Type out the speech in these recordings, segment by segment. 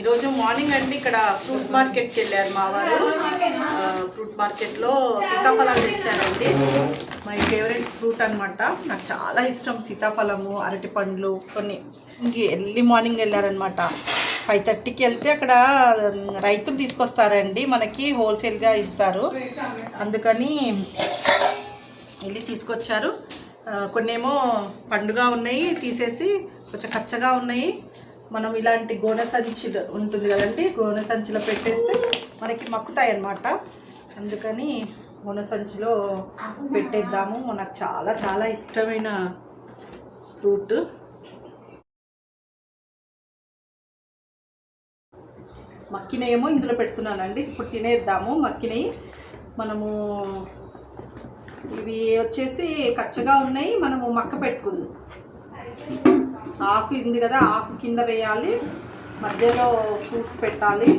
ఈరోజు మార్నింగ్ అండి ఇక్కడ ఫ్రూట్ మార్కెట్కి వెళ్ళారు మా వారు. ఫ్రూట్ మార్కెట్లో సీతాఫలం తెచ్చారండి. మై ఫేవరెట్ ఫ్రూట్ అనమాట నాకు చాలా ఇష్టం సీతాఫలము అరటి పండ్లు కొన్ని. ఇంక ఎర్లీ మార్నింగ్ వెళ్ళారనమాట ఫైవ్ థర్టీకి వెళ్తే అక్కడ రైతులు తీసుకొస్తారండి. మనకి హోల్సేల్గా ఇస్తారు. అందుకని వెళ్ళి తీసుకొచ్చారు. కొన్నేమో పండుగ ఉన్నాయి తీసేసి కొంచెం కచ్చగా ఉన్నాయి. మనం ఇలాంటి గోనె సంచి ఉంటుంది కదండి గోనె సంచిలో పెట్టేస్తే మనకి మక్కుతాయి అన్నమాట అందుకని గోనె సంచిలో పెట్టేద్దాము. నాకు చాలా చాలా ఇష్టమైన ఫ్రూట్. మక్కినేమో ఇందులో పెడుతున్నానండి. ఇప్పుడు తినేద్దాము. మక్కినవి మనము ఇవి వచ్చేసి కచ్చగా ఉన్నాయి. మనము మక్క పెట్టుకుందాం. ఆకు ఉంది కదా ఆకు కింద వేయాలి. మధ్యలో ఫ్రూట్స్ పెట్టాలి.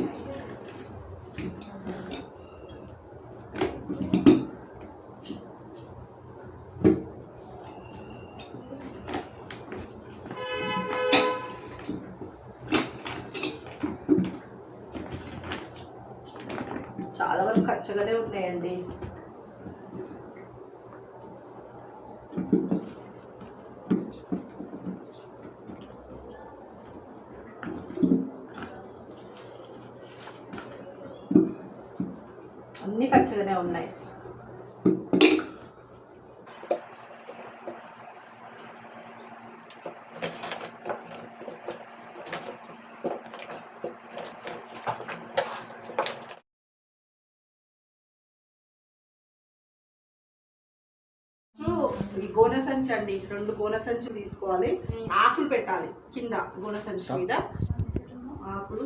చాలా వరకు కచ్చగానే ఉన్నాయండి. అన్నీ కచ్చగానే ఉన్నాయి. ఈ గోనె సంచి అండి రెండు గోనె సంచులు తీసుకోవాలి. ఆకులు పెట్టాలి కింద గోనె సంచి మీద. ఆకులు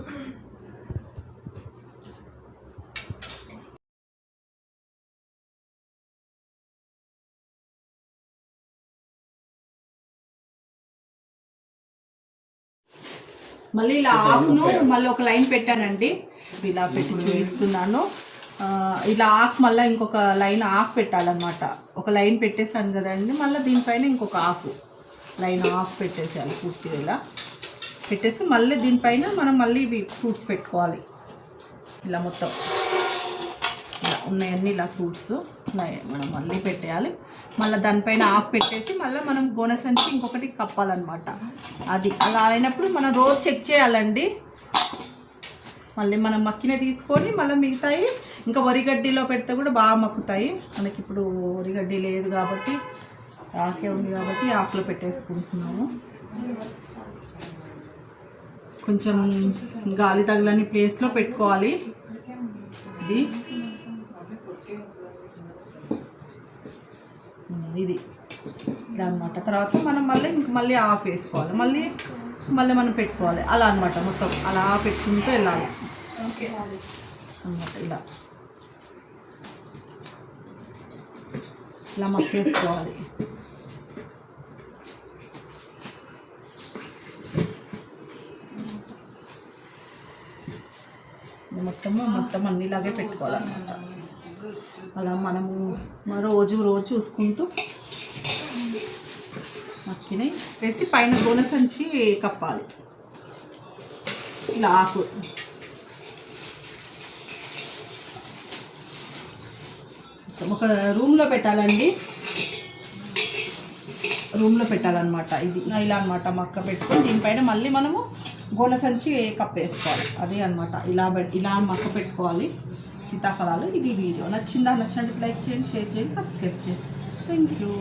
మళ్ళీ ఇలా ఆకును మళ్ళీ ఒక లైన్ పెట్టానండి. ఇలా పెట్టి చూపిస్తున్నాను. ఆ, ఇలా ఆకు మళ్ళీ ఇంకొక లైన్ ఆకు పెట్టాలన్నమాట. ఒక లైన్ పెట్టేసాను కదండి మళ్ళీ దీనిపైన ఇంకొక ఆకు లైన్ ఆకు పెట్టేసేయాలి పూర్తిగా ఇలా. పెట్టేసి మళ్ళీ దీనిపైన మనం మళ్ళీ ఇవి ఫ్రూట్స్ పెట్టుకోవాలి. ఇలా మొత్తం. ఉన్నాయన్నీ ఇలా ఫ్రూట్స్. ఉన్నాయి. మనం మళ్ళీ పెట్టేయాలి. మళ్ళీ దానిపైన ఆకు పెట్టేసి మళ్ళీ మనం గోనె సంచి ఇంకొకటి కప్పాలన్నమాట. అది అలా అయినప్పుడు మనం రోజు చెక్ చేయాలండి. మళ్ళీ మనం మక్కిన తీసుకొని మళ్ళీ మిగతాయి ఇంకా వరిగడ్డిలో పెడితే కూడా బాగా మక్కుతాయి. మనకి ఇప్పుడు వరిగడ్డి లేదు కాబట్టి ఆకే ఉంది కాబట్టి ఆకులో పెట్టేసుకుంటున్నాము. కొంచెం గాలి తగలని ప్లేస్లో పెట్టుకోవాలి. ఇది. ఇది. అనమాట తర్వాత మనం మళ్ళీ ఇంక మళ్ళీ ఆఫ్ వేసుకోవాలి. మళ్ళీ మళ్ళీ మనం పెట్టుకోవాలి. అలా అనమాట మొత్తం. అలా పెట్టుకుంటూ వెళ్ళాలి అనమాట ఇలా. ఇలా మక్కేసుకోవాలి. మొత్తము మొత్తం అన్నిలాగే పెట్టుకోవాలన్నమాట. అలా మనము రోజు రోజు చూసుకుంటూ మక్కినాయి వేసి పైన గోనె సంచి కప్పాలి. ఇలా ఆకు. ఒక రూమ్లో పెట్టాలండి. రూమ్లో పెట్టాలన్నమాట ఇది. ఇలా అనమాట మక్క పెట్టుకొని దీనిపైన మళ్ళీ మనము గోనె సంచి కప్పేసుకోవాలి. అదే అనమాట ఇలా ఇలా మక్క పెట్టుకోవాలి. సీతాఫలాలు ఇది వీడియో. నచ్చిందా? నచ్చినట్టు లైక్ చేయండి షేర్ చేయండి సబ్స్క్రైబ్ చేయండి. Thank you.